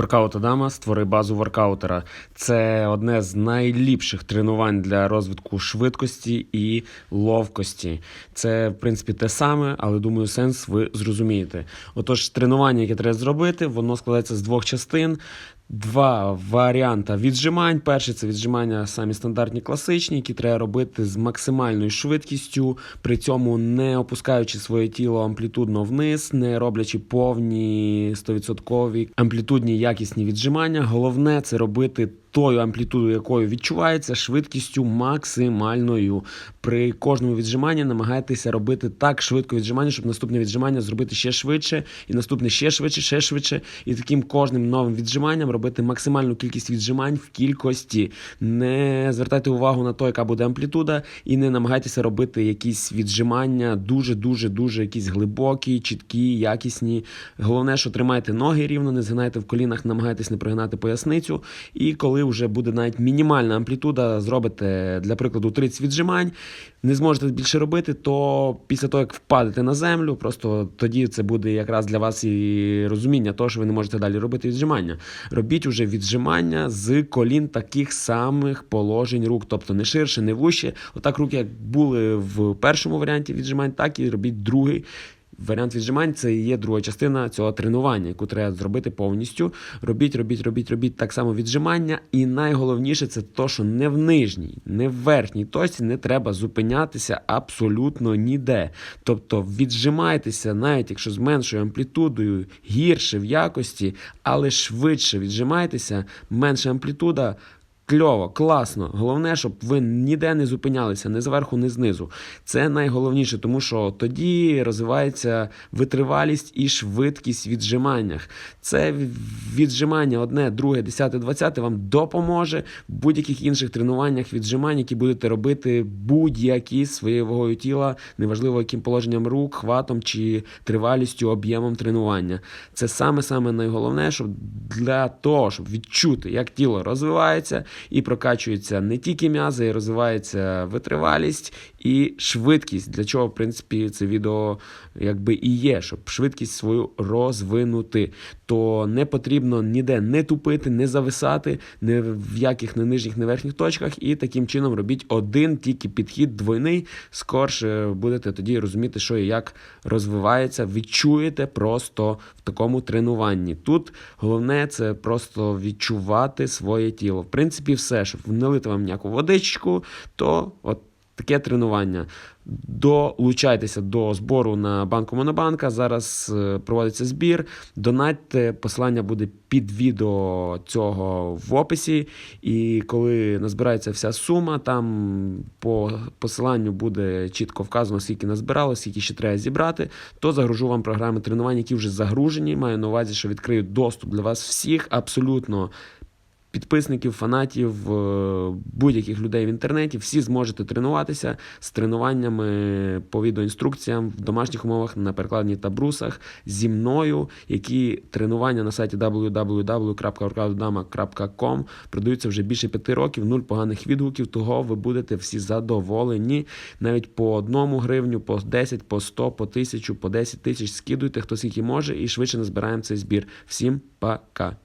Воркаут Адама створи базу воркаутера. Це одне з найліпших тренувань для розвитку швидкості і ловкості. Це, в принципі, те саме, але думаю, сенс ви зрозумієте. Отож, тренування, яке треба зробити, воно складається з двох частин. Два варіанти віджимань. Перший це віджимання самі стандартні класичні, які треба робити з максимальною швидкістю, при цьому не опускаючи своє тіло амплітудно вниз, не роблячи повні 100% амплітудні якісні віджимання. Головне це робити тою амплітудою, якою відчувається, швидкістю максимальною. При кожному віджиманні намагайтеся робити так швидко віджимання, щоб наступне віджимання зробити ще швидше, і наступне ще швидше, ще швидше. І таким кожним новим віджиманням робити максимальну кількість віджимань в кількості. Не звертайте увагу на те, яка буде амплітуда, і не намагайтеся робити якісь віджимання дуже, дуже, якісь глибокі, чіткі, якісні. Головне, що тримайте ноги рівно, не згинайте в колінах, намагайтесь не прогинати поясницю. І коли вже буде навіть мінімальна амплітуда, зробите, для прикладу, 30 віджимань, не зможете більше робити, то після того, як впадете на землю, просто тоді це буде якраз для вас і розуміння того, що ви не можете далі робити віджимання. Робіть уже віджимання з колін таких самих положень рук, тобто не ширше, не вище. Отак руки, як були в першому варіанті віджимань, так і робіть другий. Варіант віджимань це є друга частина цього тренування, яку треба зробити повністю. Робіть, робіть, робіть, робіть так само віджимання. І найголовніше це то, що не в нижній, не в верхній точці не треба зупинятися абсолютно ніде. Тобто віджимайтеся, навіть якщо з меншою амплітудою, гірше в якості, але швидше віджимайтеся, менша амплітуда. Кльово, класно. Головне, щоб ви ніде не зупинялися, ні зверху, ні знизу. Це найголовніше, тому що тоді розвивається витривалість і швидкість в віджиманнях. Це віджимання одне, друге, десяте, двадцяте вам допоможе в будь-яких інших тренуваннях віджимань, які будете робити будь-які своєю вагою тіла, неважливо яким положенням рук, хватом чи тривалістю, об'ємом тренування. Це саме-саме найголовніше, щоб для того, щоб відчути, як тіло розвивається і прокачується не тільки м'язи, і розвивається витривалість і швидкість. Для чого, в принципі, це відео якби і є, щоб швидкість свою розвинути. То не потрібно ніде не тупити, не зависати, не в яких не нижніх, не верхніх точках. І таким чином робіть один тільки підхід двойний. Скорше будете тоді розуміти, що і як розвивається. Відчуєте просто в такому тренуванні. Тут головне це просто відчувати своє тіло. В принципі, все, щоб не лити вам ніяку водичку, то от. Таке тренування. Долучайтеся до збору на банку Монобанка. Зараз е, проводиться збір. Донатьте, посилання буде під відео цього в описі. І коли назбирається вся сума, там по посиланню буде чітко вказано, скільки назбирало, скільки ще треба зібрати, то загружу вам програми тренувань, які вже загружені. Маю на увазі, що відкриють доступ для вас всіх абсолютно підписників, фанатів, е, будь-яких людей в інтернеті, всі зможете тренуватися з тренуваннями по відеоінструкціям в домашніх умовах на перекладні та брусах зі мною, які тренування на сайті www.workoutdama.com продаються вже більше п'яти років, нуль поганих відгуків, того ви будете всі задоволені. Навіть по одному гривню, по 10, по 100, по 1000, по 10 тисяч скидуйте, хто скільки може, і швидше назбираємо цей збір. Всім пока!